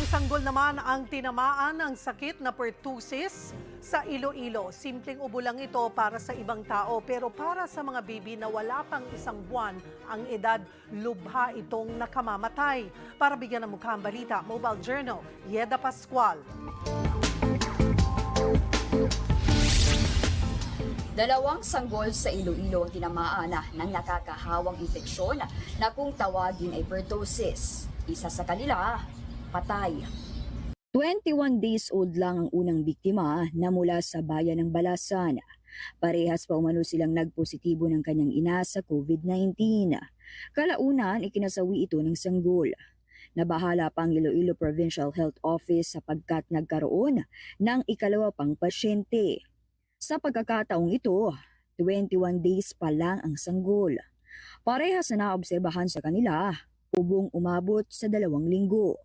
Dalawang sanggol naman ang tinamaan ng sakit na pertussis sa Iloilo. Simpleng ubo lang ito para sa ibang tao pero para sa mga baby na wala pang isang buwan ang edad, lubha itong nakamamatay. Para bigyan ng mukha ang balita, Mobile Journal, Yeda Pascual. Dalawang sanggol sa Iloilo ang tinamaan na ng nakakahawang infeksyon na kung tawagin ay pertussis. Isa sa kanila, patay. 21 days old lang ang unang biktima na mula sa bayan ng Balasan. Parehas pa umano silang nagpositibo ng kanyang ina sa COVID-19. Kalaunan, ikinasawi ito ng sanggol. Nabahala pang Iloilo Provincial Health Office sapagkat nagkaroon ng ikalawa pang pasyente. Sa pagkakataong ito, 21 days pa lang ang sanggol. Parehas na naobserbahan sa kanila, ubong umabot sa dalawang linggo.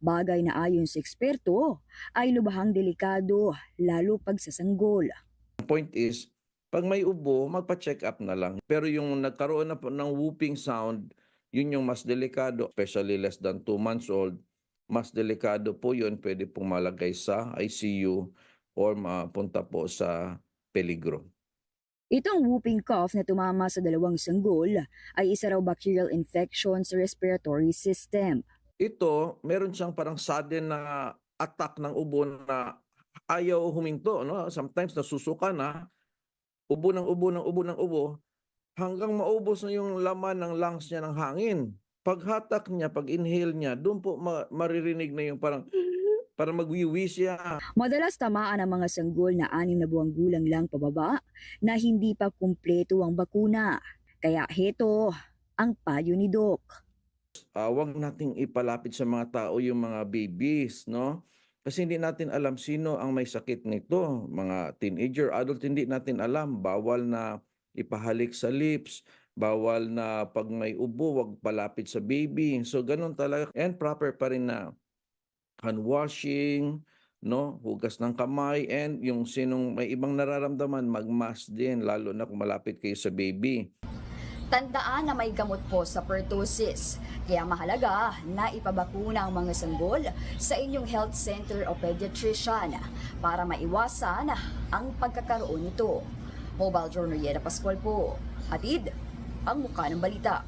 Bagay na ayon sa eksperto ay lubhang delikado lalo pag sa sanggol. Ang point is, pag may ubo, magpa-check up na lang. Pero yung nagkaroon na ng whooping sound, yun yung mas delikado, especially less than 2 months old. Mas delikado po yun, pwede pong malagay sa ICU or mapunta po sa peligro. Itong whooping cough na tumama sa dalawang sanggol ay isa raw bacterial infection sa respiratory system. Ito, meron siyang parang sudden na attack ng ubo na ayaw huminto. No? Sometimes nasusuka na, ubo ng ubo ng ubo ng ubo, hanggang maubos na yung laman ng lungs niya ng hangin. Paghatak niya, pag-inhale niya, doon po ma- maririnig na yung parang, parang magwiwi siya. Madalas tamaan ang mga sanggol na anim na buwang gulang lang pababa na hindi pa kumpleto ang bakuna. Kaya heto ang payo ni Doc. Uh, wag nating ipalapit sa mga tao yung mga babies, no? Kasi hindi natin alam sino ang may sakit nito. Mga teenager, adult, hindi natin alam. Bawal na ipahalik sa lips. Bawal na pag may ubo, wag palapit sa baby. So, ganun talaga. And proper pa rin na hand washing, no? Hugas ng kamay. And yung sinong may ibang nararamdaman, mag-mask din, lalo na kung malapit kayo sa baby. Tandaan na may gamot po sa pertussis. Kaya mahalaga na ipabakuna ang mga sanggol sa inyong health center o pediatrician para maiwasan ang pagkakaroon nito. Mobile Journal Yeda Pascual po. Atid, ang mukha ng balita.